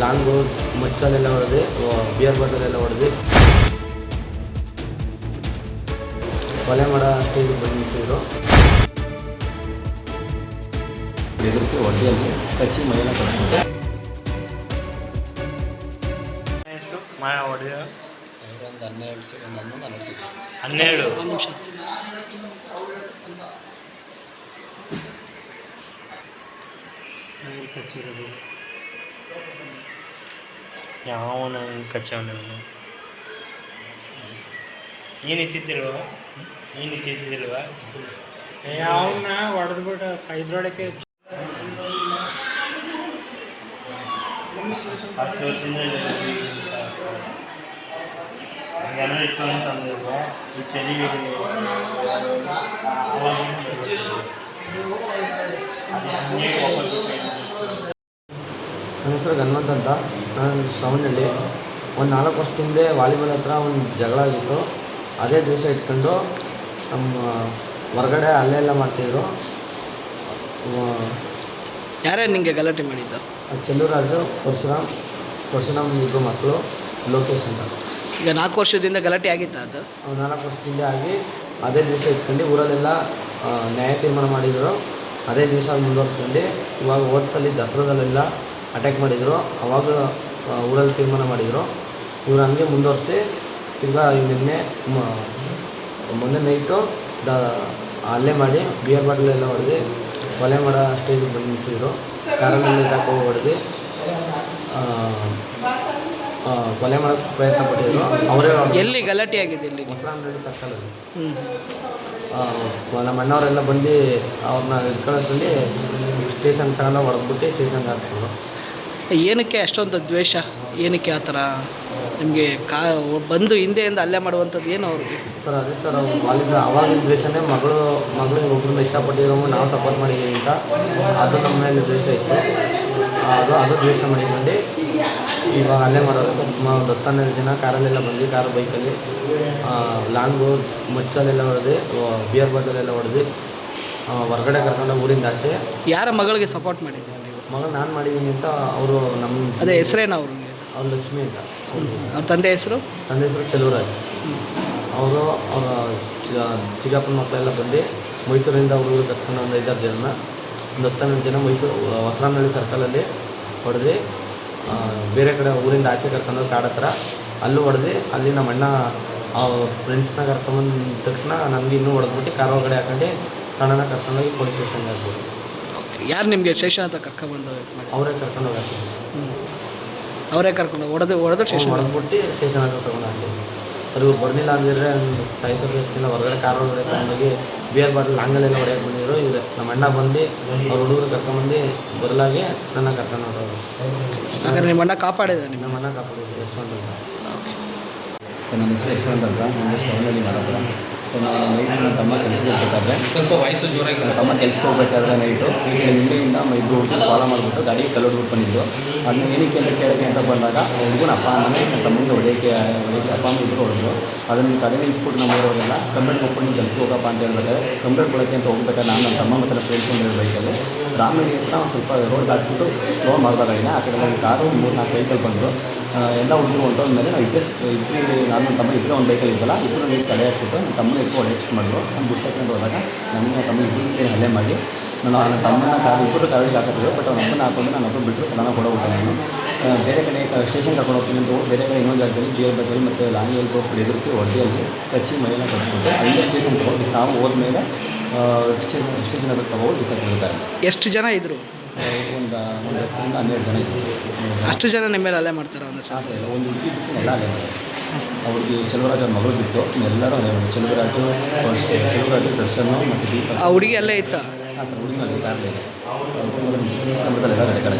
Long ಮಚ್ಚಲೆಲ್ಲ ಹೊಡೆದು beer ಬಾಟಲೆಲ್ಲ ಹೊಡೆದು. ಕೊಲೆ ಮಾಡೋ ಸ್ಟೇಜಿಗೆ ಬಂದು ನಿಂತಿದ್ರು ಎದುರಿಸಿ ಹೊಡೆಯಲ್ಲಿ ಕಚ್ಚಿ ಮೈಯೆಲ್ಲ ಮಾಯ ಹೊಡೆದ ಒಂದು ಹನ್ನೆರಡು ಸೆಕೆಂಡ್ ಹನ್ನೊಂದು ಹನ್ನೆರಡು ಸೆಕೆಂಡ್. ಹನ್ನೆರಡು. ಒಂದು ನಿಮಿಷ. ಕಚ್ಚಿರೋದು. ಯಾವನ ಕಚ್ಚವನ ಏನು ಇತ್ತಿದ್ದಿಲ್ವ? ಏನು ಇತ್ತಿದ್ದಿಲ್ವ? ಯಾವನ್ನ ಹೊಡೆದ್ಬಿಟ್ಟು ಕೈದ್ರೊಳಕ್ಕೆ ಹತ್ತು ವರ್ಷದಿಂದ ಇತ್ತು ಈ ಅವಾಗ ನನ್ನ ಹೆಸರು ಗನ್ವಂತ್ ಅಂತ. ನಾನು ಶ್ರವಣಹಳ್ಳಿ ಒಂದು ನಾಲ್ಕು ವರ್ಷದ ಹಿಂದೆ ವಾಲಿಬಾಲ್ ಹತ್ರ ಒಂದು ಜಗಳ ಆಗಿತ್ತು. ಅದೇ ದಿವಸ ಇಟ್ಕೊಂಡು ನಮ್ಮ ಹೊರಗಡೆ ಅಲ್ಲೇ ಎಲ್ಲ ಮಾಡ್ತಿದ್ರು. ಯಾರೇ ನಿಮಗೆ ಗಲಾಟೆ ಮಾಡಿದ್ದು? ಚೆಲ್ಲೂರಾಜು ಪರಶುರಾಮ್ ಪರಶುರಾಮ್ ಇಬ್ಬರು ಮಕ್ಕಳು ಲೋಕೇಶ್ ಅಂತ. ಈಗ ನಾಲ್ಕು ವರ್ಷದಿಂದ ಗಲಾಟೆ ಆಗಿತ್ತ ಅದು? ನಾಲ್ಕು ವರ್ಷದಿಂದ ಆಗಿ ಅದೇ ದಿವಸ ಇಟ್ಕೊಂಡು ಊರಲ್ಲೆಲ್ಲ ನ್ಯಾಯ ತೀರ್ಮಾನ ಮಾಡಿದರು. ಅದೇ ದಿವಸ ಮುಂದುವರ್ಸ್ಕೊಂಡು ಇವಾಗ ಓಟ್ಸಲ್ಲಿ ಸಲ ದಸರಾದಲ್ಲೆಲ್ಲ ಅಟ್ಯಾಕ್ ಮಾಡಿದರು. ಅವಾಗ ಊರಲ್ಲಿ ತೀರ್ಮಾನ ಮಾಡಿದರು. ಇವ್ರು ಹಂಗೆ ಮುಂದುವರಿಸಿ ಈಗ ನಿನ್ನೆ ಮೊನ್ನೆ ನೈಟು ದ ಅಲ್ಲೇ ಮಾಡಿ ಬಿಯರ್ ಬಾಟಲ್ ಎಲ್ಲ ಹೊಡೆದು ಕೊಲೆ ಮಾಡೋ ಸ್ಟೇಜಿಗೆ ಬಂದು ನಿಂತಿದ್ರು. ಕಾರಲ್ಲಿ ಹಾಕೋ ಹೊಡೆದು ಕೊಲೆ ಮಾಡೋಕ್ಕೆ ಪ್ರಯತ್ನ ಪಟ್ಟಿದ್ರು. ಅವರೇ ಎಲ್ಲಿ ಗಲಾಟೆ ಆಗಿದೆ ಇಲ್ಲಿ ಮೊಸರಾಮನಹಳ್ಳಿ ಸರ್ಕಲಲ್ಲಿ ನಮ್ಮ ಅಣ್ಣವರೆಲ್ಲ ಬಂದು ಅವ್ರನ್ನ ಇಟ್ಕೊಳ್ಳೋಷ್ಟರಲ್ಲಿ ಸ್ಟೇಷನ್ ತಗೊಂಡು ಹೊಡೆದ್ಬಿಟ್ಟು ಸ್ಟೇಷನ್ಗೆ ಹಾಕ್ಬಿಟ್ರು. ಏನಕ್ಕೆ ಅಷ್ಟೊಂದು ದ್ವೇಷ? ಏನಕ್ಕೆ ಆ ಥರ? ನಿಮಗೆ ಕಾ ಬಂದು ಹಿಂದೆಯಿಂದ ಹಲ್ಲೆ ಮಾಡುವಂಥದ್ದು ಏನು ಅವ್ರಿಗೆ? ಸರ್ ಅದೇ ಸರ್ ಅವ್ರು ವಾಲಿಬಾಲ್ ಅವಾಗಿನ ದ್ವೇಷನೇ ಮಗಳು ಮಗಳು ಒಬ್ಬರಿಂದ ಇಷ್ಟಪಟ್ಟಿರೋ ನಾವು ಸಪೋರ್ಟ್ ಮಾಡಿದ್ದೀವಿ ಅಂತ ಅದು ನಮ್ಮ ಮೇಲೆ ದ್ವೇಷ ಇತ್ತು. ಅದು ಅದು ದ್ವೇಷ ಮಾಡಿಕೊಂಡು ಇವಾಗ ಅಲ್ಲೇ ಮಾಡೋರು ಸರ್ ಸುಮಾರು ಒಂದು ಹತ್ತನ್ನೆರಡು ದಿನ ಜನ ಕಾರಲ್ಲೆಲ್ಲ ಬಂದು ಕಾರು ಬೈಕಲ್ಲಿ. ಲಾಂಗು ಮಚ್ಚಲೆಲ್ಲ ಹೊಡೆದು ಬಿಯರ್ ಬಾಟಲೆಲ್ಲ ಹೊಡೆದು ಹೊರಗಡೆ ಕರ್ಕೊಂಡು ಊರಿಂದ ಆಚೆ. ಯಾರ ಮಗಳಿಗೆ ಸಪೋರ್ಟ್ ಮಾಡಿದ್ದೀರಿ? ಮಗಳು ನಾನು ಮಾಡಿದ್ದೀನಿ ಅಂತ ಅವರು ನಮ್ಮ ಅದೇ ಹೆಸರೇನು ಅವರು ಅವ್ರ ಲಕ್ಷ್ಮಿ ಅಂತ. ಅವ್ರ ತಂದೆ ಹೆಸರು? ತಂದೆ ಹೆಸರು ಚೆಲುವರಾಜ್. ಅವರು ಅವರ ಚಿಕ್ಕಪ್ಪನ ಮಕ್ಕಳೆಲ್ಲ ಬಂದು ಮೈಸೂರಿಂದ ಅವರು ಕರ್ಕೊಂಡು ಒಂದು ಐದಾರು ಜನ. ಒಂದು ಹತ್ತನೇ ಜನ ಮೈಸೂರು ಹೊಸರಾಮನಹಳ್ಳಿ ಸರ್ಕಲಲ್ಲಿ ಹೊಡೆದು ಬೇರೆ ಕಡೆ ಊರಿಂದ ಆಚೆ ಕರ್ಕೊಂಡು ಕಾಡ ಹತ್ರ ಅಲ್ಲೂ ಹೊಡೆದು ಅಲ್ಲಿ ನಮ್ಮ ಅಣ್ಣ ಅವ್ರ ಫ್ರೆಂಡ್ಸ್ನ ಕರ್ಕೊಂಡ್ಬಂದ ತಕ್ಷಣ ನಮಗೆ ಇನ್ನೂ ಹೊಡೆದ್ಬಿಟ್ಟು ಕಾರ್ ಒಳಗಡೆ ಹಾಕೊಂಡು ಸಣ್ಣನ ಕರ್ಕೊಂಡೋಗಿ ಪೊಲೀಸ್ ಸ್ಟೇಷನ್ಗೆ ಹಾಕ್ಬೋದು ಯಾರು ನಿಮಗೆ ಸ್ಟೇಷನ್ ಹತ್ರ ಕರ್ಕೊಂಡ್ಬಂದು ಇದು ಮಾಡಿ ಅವರೇ ಕರ್ಕೊಂಡೋಗಿ ಹೋಗ್ತೀವಿ ಹ್ಞೂ ಅವರೇ ಕರ್ಕೊಂಡು ಹೊಡೆದು ಹೊಡೆದು ಶೇಷನ್ ಹೊಡೆದ್ಬಿಟ್ಟು ಸ್ಟೇಷನ್ ಹತ್ರ ತೊಗೊಂಡು ಹಾಕ್ತೀವಿ ಅದು ಬರಲಿಲ್ಲ ಬರ್ಲಿಲ್ಲ ಅಂದಿದ್ರೆ ಎಷ್ಟಿಲ್ಲ ಹೊರಗಡೆ ಕಾರ್ ಒಳಗಡೆ ತಗೊಂಡೋಗಿ ಬಿಯರ್ ಬಾಟಲ್ ಅಂಗಲೆಲ್ಲ ಹೊಡೆಯಕ್ಕೆ ಬಂದಿದ್ರು. ಇವ್ರೆ ನಮ್ಮ ಅಣ್ಣ ಬಂದು ಅವ್ರ ಹುಡುಗರು ಕರ್ಕೊಂಡ್ಬಂದು ಬರಲಾಗಿ ನನ್ನ ಕರ್ಕೊಂಡು ಹೋಗೋದು ಹಾಗಾದ್ರೆ ನಿಮ್ಮ ಅಣ್ಣ ಕಾಪಾಡಿದ ನಿಮ್ಮ ನಮ್ಮ ಅಣ್ಣ ಕಾಪಾಡಿದ್ರು. ಯಶವಂತ ಅಂತ. ಸರ್ ನನ್ನ ಹೆಸರು ಯಶವಂತ ಅಂತ. ನನ್ನ ಶ್ರವಣಹಳ್ಳಿ ಮಾಡತ್ರ ಸರ್ ನಾನು ನೈಟ್ ನನ್ನ ತಮ್ಮ ಕೆಲಸಕ್ಕೆ ಹೋಗ್ಬೇಕಾದ್ರೆ ಸ್ವಲ್ಪ ವಯಸ್ಸು ಜೋರಾಗಿ ನನ್ನ ತಮ್ಮ ಕೆಲಸಕ್ಕೆ ಹೋಗ್ಬೇಕಾದ್ರೆ ನೈಟು ಹಿಂದೆಯಿಂದ ಹುಡುಗರು ಫಾಲೋ ಮಾಡಿಬಿಟ್ಟು ಗಾಡಿ ಕಲ್ಲೊಡ್ಬಿಟ್ಟು ಬಂದಿದ್ದು. ಅದನ್ನ ಏನಕ್ಕೆ ಅಂತ ಕೇಳಕ್ಕೆ ಅಂತ ಬಂದಾಗ ಹುಡುಗನ ಅಪ್ಪ ಅಮ್ಮನೇ ನನ್ನ ತಮ್ಮನಿಗೆ ಹೊಡೆಯೋಕ್ಕೆ ಹೊಡೆಯೋಕ್ಕೆ ಅಪ್ಪ ಅಮ್ಮ ಇಬ್ಬರು ಹೊಡೆದ್ರು. ಅದನ್ನು ತಲೆ ನಿಲ್ಲಿಸ್ಬಿಟ್ಟು ನಮ್ಮ ಊರವರೆಲ್ಲ ಕಂಪ್ಲೇಂಟ್ ಕೊಟ್ಕೊಂಡು ನೀನು ಕೆಲಸಕ್ಕೆ ಹೋಗಪ್ಪ ಅಂತ ಹೇಳ್ಬೇಕಾದ್ರೆ ಕಂಪ್ಲೇಂಟ್ ಕೊಡೋಕ್ಕೆ ಅಂತ ಹೋಗ್ಬೇಕಾದ್ರೆ ನಾನು ನನ್ನ ತಮ್ಮ ಮತ್ತು ಫ್ರೆಂಡ್ಸ್ಕೊಂಡು ಬೈಕಲ್ಲಿ ರಾಮನಹಳ್ಳಿ ಹತ್ರ ಒಂದು ಸ್ವಲ್ಪ ರೋಡ್ ಹಾಕ್ಬಿಟ್ಟು ಸ್ಲೋ ಮಾಡಿದಾಗ ಆ ಕಡೆ ಒಂದು ಕಾರು ಮೂರು ನಾಲ್ಕು ವೆಹಿಕಲ್ ಬಂದರು ಎಲ್ಲ ಹುಡುಗರು ಹೊಂಟೋದ ಮೇಲೆ ನಾವು ಇಬ್ಬರೇ ಇಬ್ಬರು ನಾನು ನನ್ನ ತಮ್ಮ ಇಬ್ಬರೇ ಒಂದು ಬೈಕಲ್ಲಿ ಇದ್ದಲ್ಲ ಇಬ್ಬರು ನೀವು ತಲೆ ಹಾಕ್ಬಿಟ್ಟು ನನ್ನ ತಮ್ಮನ ಒಳ್ಳೆ ಎಷ್ಟು ಮಾಡಿದ್ರು. ನಮ್ಮ ಬಿಡ್ಸಕ್ಕೆ ಹೋದಾಗ ನನ್ನ ತಮ್ಮ ಇಬ್ಬರು ಸೇರಿ ಹಲ್ಲೆ ಮಾಡಿ ನಾನು ನನ್ನ ತಮ್ಮನ ಕಾರು ಇಬ್ಬರು ಕಾರಿಗೆ ಹಾಕಿದ್ರು ಬಟ್ ಅವ್ರ ಅಮ್ಮನ ಹಾಕೊಂಡು ನಾನು ಒಬ್ಬರು ಬಿಟ್ಟರು ಸಡನ್ನಾಗಿ ಕೊಡೋಗ್ಬಿಟ್ಟೆ ನಾನು. ಆ, ಬೇರೆ ಕಡೆ ಸ್ಟೇಷನ್ ಕರ್ಕೊಂಡು ಹೋಗ್ತೀನಿ ಅಂತ ಬೇರೆ ಕಡೆ ಇನ್ನೊಂದು ಜಾಗದಲ್ಲಿ ಜಿ ಬಗ್ಗಲ್ಲಿ ಮತ್ತು ಲಾಂಗಿಯಲ್ಲಿ ತೋರಿಸ್ಬಿಟ್ಟು ಎದುರಿಸಿ ಹೊಡೆಯಲ್ಲಿ ಕಚ್ಚಿ ಮನೆಯನ್ನು ಕಚ್ಚಿಬಿಟ್ಟು ಅಲ್ಲಿ ಸ್ಟೇಷನ್ ತೊಗೊಂಡು ತಾವು ಹೋದ್ಮೇಲೆ ಸ್ಟೇಷನ್ ಸ್ಟೇಷನ್ ತಗೋ ತಗೊಂಡು ಬಿಸಾಕಿರ್ತಾರೆ ಎಷ್ಟು ಜನ ಇದ್ರು? ಒಂದು ಒಂದು ಹತ್ತರಿಂದ ಹನ್ನೆರಡು ಜನ ಇತ್ತು ಹನ್ನೆರಡು ಜನ ಅಷ್ಟು ಜನ ನಿಮ್ಮ ಮೇಲೆ ಅಲ್ಲೇ ಮಾಡ್ತಾರೆ ಒಂದು ಸಲ? ಇಲ್ಲ ಒಂದು ಹುಡುಗಿ ಬಿಟ್ಟು ಎಲ್ಲ ಅಲ್ಲೇ ಮಾಡೋದು. ಅವ್ರಿಗೆ ಚೆಲುವರಾಜ್ ಅವ್ರ ಮಗಳು ಬಿಟ್ಟು ಎಲ್ಲರೂ ಅದೇ ಮಾಡಿ ಚೆಲುವರಾಜು ಚೆಲುವರಾಜು ದರ್ಶನ ಮತ್ತು ದೀಪ ಆ ಹುಡುಗಿ ಅಲ್ಲೇ ಇತ್ತ? ಆ ಹುಡುಗಿ ಅಲ್ಲಿ ಕಾರ್ಲೇ ಕಂಬದಲ್ಲೆಲ್ಲ ರೆಡಿ ಕಡೆ